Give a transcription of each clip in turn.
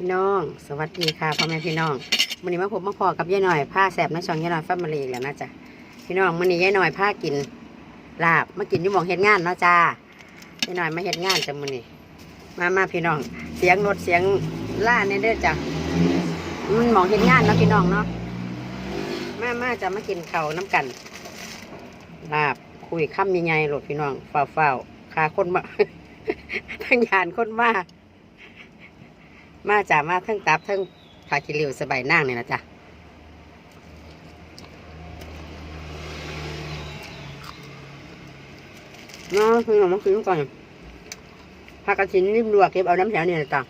พี่น้อง สวัสดีค่ะพ่อแม่พี่น้องวันนี้มาพบมาพอกับยายหน่อยผ้าแสบน้าช่องยายหน่อยฟ้ามาลีอีกแล้วนะจ๊ะพี่น้องวันนี้ยายหน่อยผ้ากินลาบมากินยู่หมองเฮ็ดงานเนาะจ้ายายหน่อยมาเฮ็ดงานจ้ะมื้อนี้ มามาพี่น้อง เสียงรถเสียงล่าเนี่ยเด้อจ้ะมันหมองเฮ็ดงานเนาะพี่น้องเนาะมามาจะมากินเขาน้ำกัน ลาบคุยค่ำยังไงรถพี่น้องเฝ้าเฝ้าๆขาคนมาทั้งยานคนมา มาจากมาทั้งตับทั้งผากิริวสบายนั่งเนี่ยนะจ๊ะเนาะคือเรามาคืนก่อนผักกระชินริมรัวเก็บเอาน้ำแถวเนี่ยนะจ๊ะ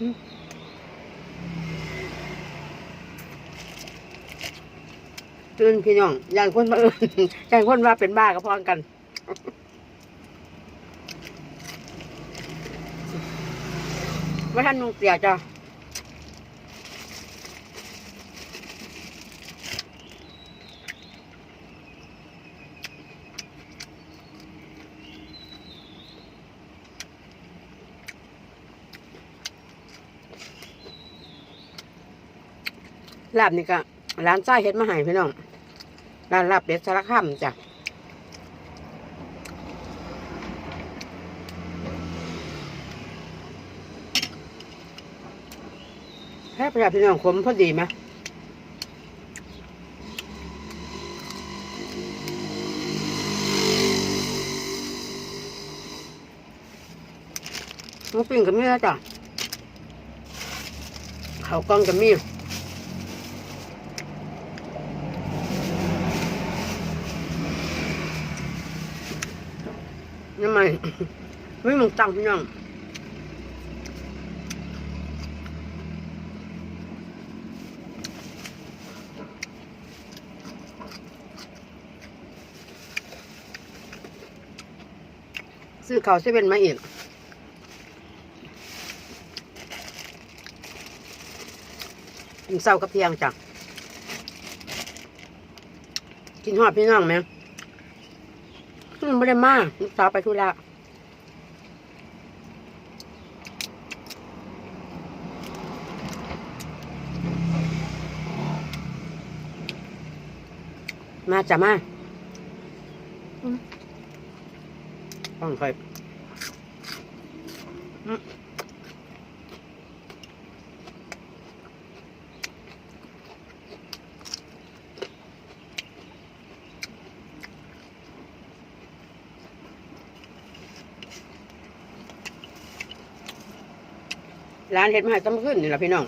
อืมตื่นพี่น้องอย่างคนมาเอิญอย่างคนว่าเป็นบ้าก็พอกัน ว่าท่านนุ่งเสียจ้ะลาบนี่ก็ร้านจ้เฮ็ดมาให้พี่น้องร้านลาบเป็ดสารคามจ้ะ แค่ประพี่น้องขมพอดีไหมหมูปิ้งกับมีแล้วจ้ะเขาวกล้องกับมียังไงไม่มึงตังพี่น้อง ซื้อเขาวเซเว่นมาอีกกินเศร้ากับเพียงจ้ะกินหอดพี่น้องไหมอืมไม่ได้มากลูกสาวไปทุระมาจ้ะมา อืมต้องคอยอืมร้านเห็ดมาให้ต้องขึ้นนี่แหละพี่น้อง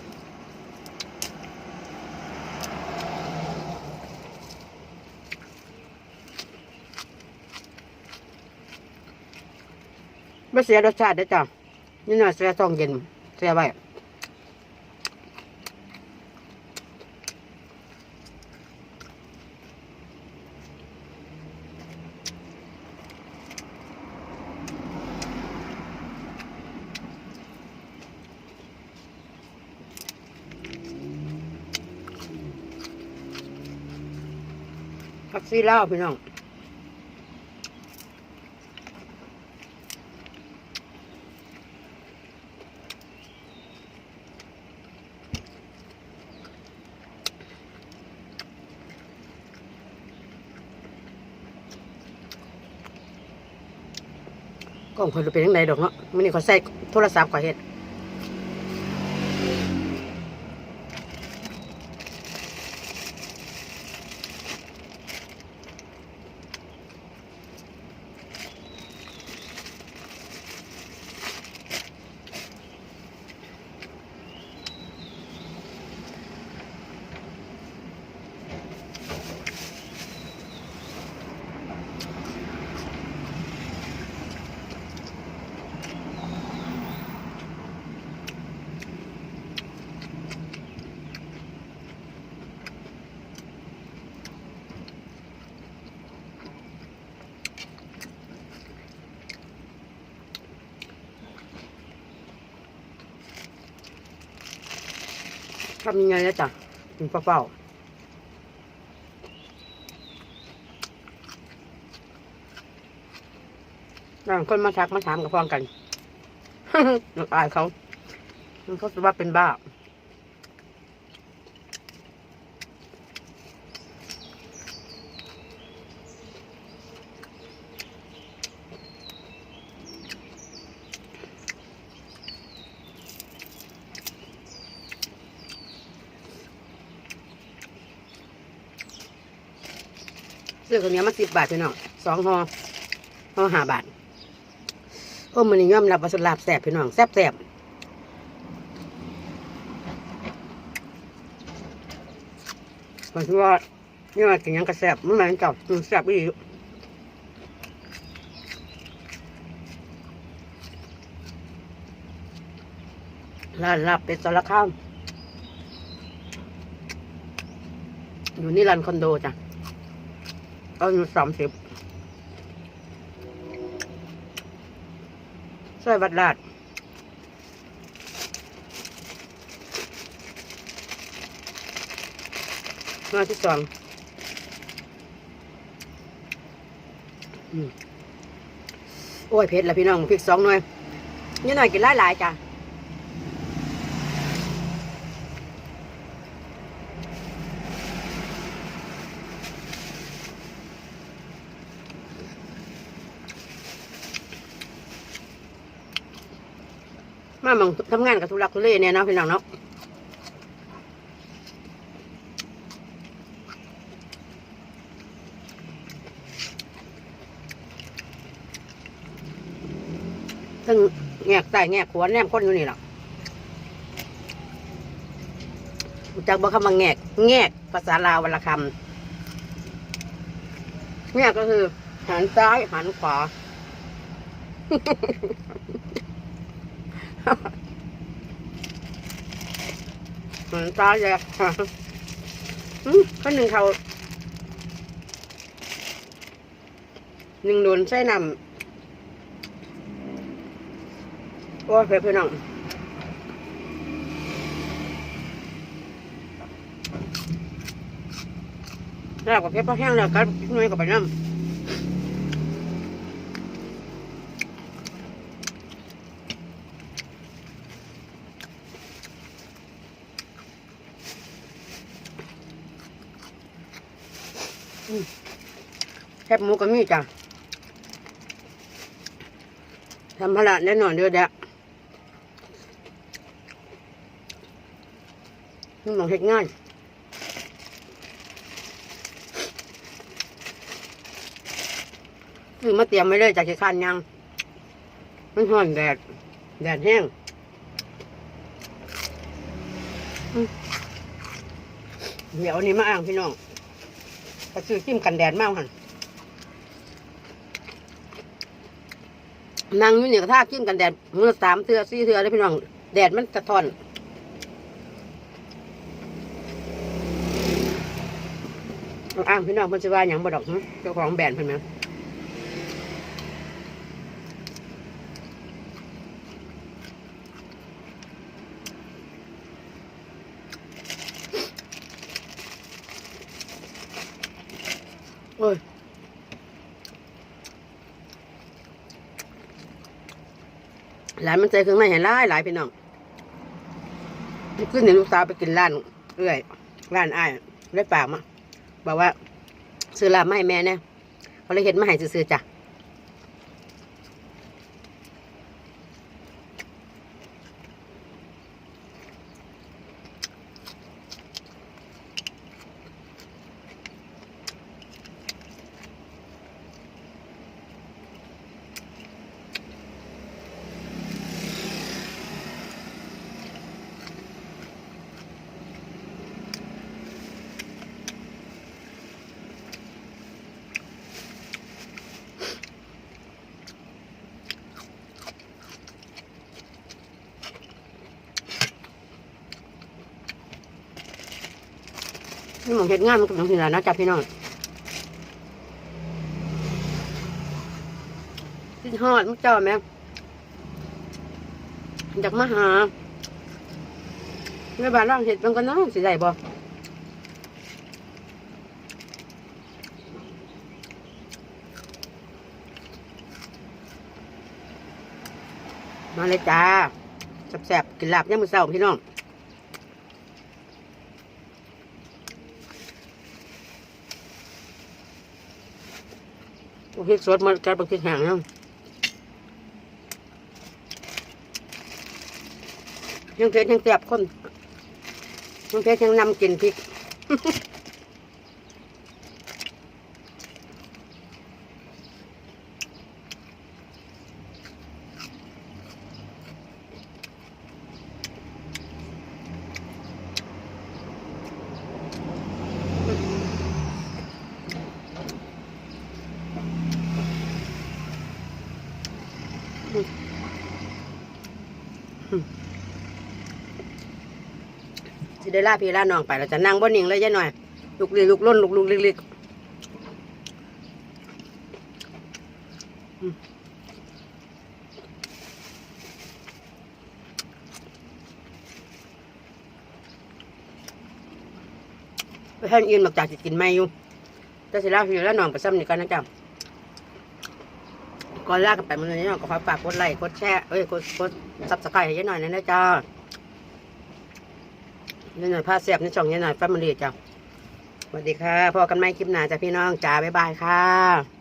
ไม่เสียรสชาติเด้จ้ะนี่น่าเสียซองเย็นเสียไว้ผักซีเล่าวพี่น้อง กล้องคอยดูเป็นยังไงดอกเนาะมันนี่เขาใส่โทรศัพท์ขอยเห็ด ทำยังไงนะจ๊ะถึงเฝ้าบางคนมาทักมาถามกับฟ้องกันหนูอายเขาเขาจะว่าเป็นบ้า ซื้อคนนี้มาสิบบาทพี่น้องสองห่อห่อห้าบาทโอ้มันนี่ยอมรับว่าสลาบแสบพี่น้องแสบแสบมันคือว่านี่ว่ากินยังกระแสบมันเหมือนกับอืมแสบอีกร้านลาบเป็ดสารข้ามอยู่นี่ร้านคอนโดจ้ะ เอาอยู่สามสิบซอยวัดลาดมาที่สองอโอ้ยเผ็ดละพี่น้องพริกสองหน่วยนี่หน่อยกินหลายๆจ้ะ มาหมองทำงานกับทุลักทุเลเนี่ยเนาะพี่น้องเนาะซึ่งแงกใต้แงกขวานแนมคนอยู่นี่หรอกจากบอกคำว่าแงก แงกภาษาลาววรรณคำแงกก็คือหันซ้ายหันขวา หันซ้ายเลยอืมข้อหนึ่งเขาหนึ่งโดนใส่นำโอ้ยเพื่อนพี่น้องแล้วก็เพชรพอแห้งแล้วก็หน่วยกับไปน้ำ แคบหมูก็มีจ้ะทำพละแน่นอนเดือดแดะนี่มองเห็ดง่ายคือมาเตรียมไว้เลยจากที่คันยัง มันห่อนแดด แดดแห้งเดี๋ยวนนี้มาอ่างพี่น้อง ก็ซื้อจิ้มกันแดดมากหันนั่งอยู่เนี่ยก็ท่าจิ้มกันแดดมือสามเทือสี่เทือเลยพี่น้อง แดดมันกระทอนอ้างพี่น้องเพิ่นสิว่าหยังบดอกเจ้าของแบรนด์เพิ่นแหม เอ้ยหลายมันใจเครื่องในห้หลายหลายพี่น้องขึ้นเห็นลูกสาวไปกินร้านเอื้อยร้านอ้ายได้ปากมาบอกว่าซื้อลาบมาให้แม่เนี่ยเขาเลยเห็นมาให้ซื้อจ้ะ หมองเห็ดงานมันก็ต้องสิละนะจ้ะพี่น้องที่ฮอดมุกเจ้าแม่จากมาหาแม่บ้านร่างเห็ดมันก็น้องสิได้บ่มาเลยจ้าแซ่บๆกินลาบย่ามมือเศร้าพี่น้อง พริกสดมันกัดพริกแห้งเนาะยังเพชรยังแสบคนยังเพชรยังนำกินพริก สิได้ลาพี่ลาน้องไปเราจะนั่งบนนิ่งเลยยายหน่อย ลุกลีลุกล้นลุกลุกลิกลิกไปให้อินบอกจากจะกินไม่อยู่แต่สิลาพี่ลาน้องไปซ้ำนี่กันนะจ๊ะ ก่อนลากันไปมันเลยเนาะก็ขอฝากกดไลค์กดแชร์เอ้ยกดกดซับสไครต์ให้ยายหน่อยนะนะจ๊ะนี่หน่อยผ้าเสียบในช่องนี่หน่อยแฟมิลี่จ้ะสวัสดีค่ะพอกันไหมคลิปหน้าจ้ะพี่น้องจ้าบ๊ายบายค่ะ